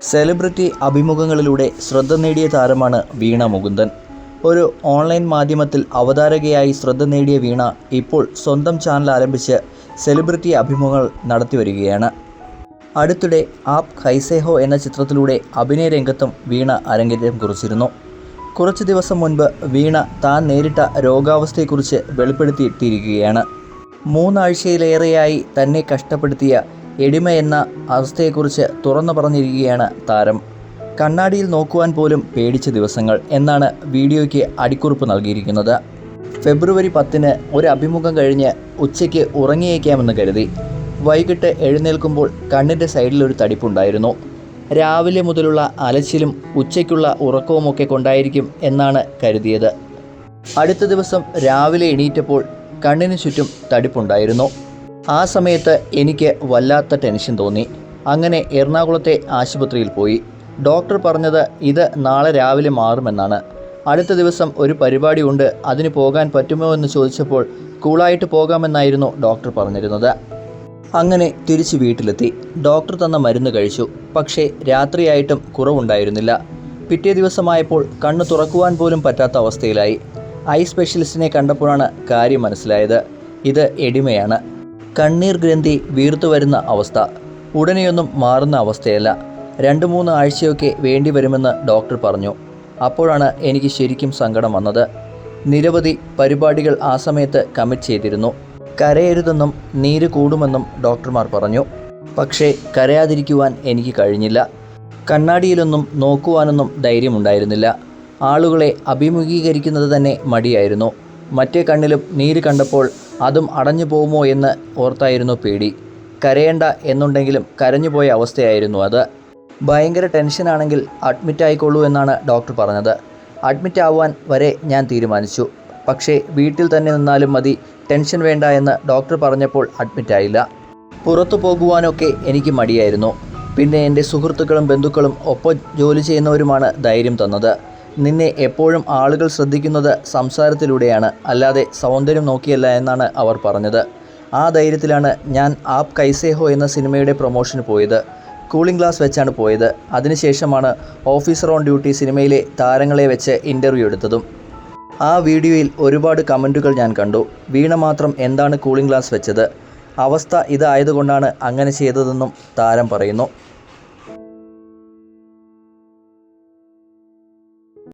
Celebrity അഭിമുഖങ്ങളിലൂടെ ശ്രദ്ധ നേടിയ താരമാണ് വീണ മുകുന്ദൻ. ഒരു ഓൺലൈൻ മാധ്യമത്തിൽ അവതാരകയായി ശ്രദ്ധ നേടിയ വീണ ഇപ്പോൾ സ്വന്തം ചാനൽ ആരംഭിച്ച് സെലിബ്രിറ്റി അഭിമുഖങ്ങൾ നടത്തി വരികയാണ്. അടുത്തിടെ ആപ് ഖൈസേഹോ എന്ന ചിത്രത്തിലൂടെ അഭിനയ രംഗത്തും വീണ അരങ്ങേറ്റം കുറിച്ചിരുന്നു. കുറച്ച് ദിവസം മുൻപ് വീണ താൻ നേരിട്ട രോഗാവസ്ഥയെക്കുറിച്ച് വെളിപ്പെടുത്തിയിട്ടിരിക്കുകയാണ്. മൂന്നാഴ്ചയിലേറെയായി തന്നെ കഷ്ടപ്പെടുത്തിയ എടിമ എന്ന അവസ്ഥയെക്കുറിച്ച് തുറന്നു പറഞ്ഞിരിക്കുകയാണ് താരം. കണ്ണാടിയിൽ നോക്കുവാൻ പോലും പേടിച്ച ദിവസങ്ങൾ എന്നാണ് വീഡിയോയ്ക്ക് അടിക്കുറിപ്പ് നൽകിയിരിക്കുന്നത്. ഫെബ്രുവരി പത്തിന് ഒരു അഭിമുഖം കഴിഞ്ഞ് ഉച്ചയ്ക്ക് ഉറങ്ങിയേക്കാമെന്ന് കരുതി. വൈകിട്ട് എഴുന്നേൽക്കുമ്പോൾ കണ്ണിന്റെ സൈഡിൽ ഒരു തടിപ്പുണ്ടായിരുന്നു. രാവിലെ മുതലുള്ള അലച്ചിലും ഉച്ചയ്ക്കുള്ള ഉറക്കവുമൊക്കെ കൊണ്ടായിരിക്കും എന്നാണ് കരുതിയത്. അടുത്ത ദിവസം രാവിലെ എണീറ്റപ്പോൾ കണ്ണിന് ചുറ്റും തടിപ്പുണ്ടായിരുന്നു. ആ സമയത്ത് എനിക്ക് വല്ലാത്ത ടെൻഷൻ തോന്നി. അങ്ങനെ എറണാകുളത്തെ ആശുപത്രിയിൽ പോയി. ഡോക്ടർ പറഞ്ഞത് ഇത് നാളെ രാവിലെ മാറുമെന്നാണ്. അടുത്ത ദിവസം ഒരു പരിപാടി ഉണ്ട് അതിന് പോകാൻ പറ്റുമോ എന്ന് ചോദിച്ചപ്പോൾ കൂളായിട്ട് പോകാമെന്നായിരുന്നു ഡോക്ടർ പറഞ്ഞിരുന്നത്. അങ്ങനെ തിരിച്ച് വീട്ടിലെത്തി. ഡോക്ടർ തന്ന മരുന്ന് കഴിച്ചു. പക്ഷേ രാത്രിയായിട്ടും കുറവുണ്ടായിരുന്നില്ല. പിറ്റേ ദിവസമായപ്പോൾ കണ്ണ് തുറക്കുവാൻ പോലും പറ്റാത്ത അവസ്ഥയിലായി. ഐ സ്പെഷ്യലിസ്റ്റിനെ കണ്ടപ്പോഴാണ് കാര്യം മനസ്സിലായത്. ഇത് എടിമയാണ്. കണ്ണീർ ഗ്രന്ഥി വീർത്തു വരുന്ന അവസ്ഥ. ഉടനെയൊന്നും മാറുന്ന അവസ്ഥയല്ല. രണ്ട് മൂന്ന് ആഴ്ചയൊക്കെ വേണ്ടി വരുമെന്ന് ഡോക്ടർ പറഞ്ഞു. അപ്പോഴാണ് എനിക്ക് ശരിക്കും സങ്കടം വന്നത്. നിരവധി പരിപാടികൾ ആ സമയത്ത് കമ്മിറ്റ് ചെയ്തിരുന്നു. കരയരുതെന്നും നീര് കൂടുമെന്നും ഡോക്ടർമാർ പറഞ്ഞു. പക്ഷേ കരയാതിരിക്കുവാൻ എനിക്ക് കഴിഞ്ഞില്ല. കണ്ണാടിയിലൊന്നും നോക്കുവാനൊന്നും ധൈര്യമുണ്ടായിരുന്നില്ല. ആളുകളെ അഭിമുഖീകരിക്കുന്നത് തന്നെ മടിയായിരുന്നു. മറ്റേ കണ്ണിലും നീര് കണ്ടപ്പോൾ അതും അടഞ്ഞു പോകുമോ എന്ന് ഓർത്തായിരുന്നു പേടി. കരയേണ്ട എന്നുണ്ടെങ്കിലും കരഞ്ഞു പോയ അവസ്ഥയായിരുന്നു അത്. ഭയങ്കര ടെൻഷനാണെങ്കിൽ അഡ്മിറ്റ് ആയിക്കൊള്ളൂ എന്നാണ് ഡോക്ടർ പറഞ്ഞത്. അഡ്മിറ്റ് ആവാൻ വരെ ഞാൻ തീരുമാനിച്ചു. പക്ഷേ വീട്ടിൽ തന്നെ നിന്നാലും മതി ടെൻഷൻ വേണ്ട എന്ന് ഡോക്ടർ പറഞ്ഞപ്പോൾ അഡ്മിറ്റായില്ല പുറത്തു പോകുവാനൊക്കെ എനിക്ക് മടിയായിരുന്നു. പിന്നെ എന്റെ സുഹൃത്തുക്കളും ബന്ധുക്കളും ഒപ്പം ജോലി ചെയ്യുന്നവരുമാണ് ധൈര്യം തന്നത്. നിന്നെ എപ്പോഴും ആളുകൾ ശ്രദ്ധിക്കുന്നത് സംസാരത്തിലൂടെയാണ് അല്ലാതെ സൗന്ദര്യം നോക്കിയല്ല എന്നാണ് അവർ പറഞ്ഞത്. ആ ധൈര്യത്തിലാണ് ഞാൻ ആപ് കൈസേഹോ എന്ന സിനിമയുടെ പ്രൊമോഷന് പോയത്. കൂളിംഗ് ഗ്ലാസ് വെച്ചാണ് പോയത്. അതിനുശേഷമാണ് ഓഫീസർ ഓൺ ഡ്യൂട്ടി സിനിമയിലെ താരങ്ങളെ വെച്ച് ഇന്റർവ്യൂ എടുത്തതും. ആ വീഡിയോയിൽ ഒരുപാട് കമന്റുകൾ ഞാൻ കണ്ടു. വീണ മാത്രം എന്താണ് കൂളിംഗ് ഗ്ലാസ് വെച്ചത്? അവസ്ഥ ഇതായതുകൊണ്ടാണ് അങ്ങനെ ചെയ്തതെന്നും താരം പറയുന്നു.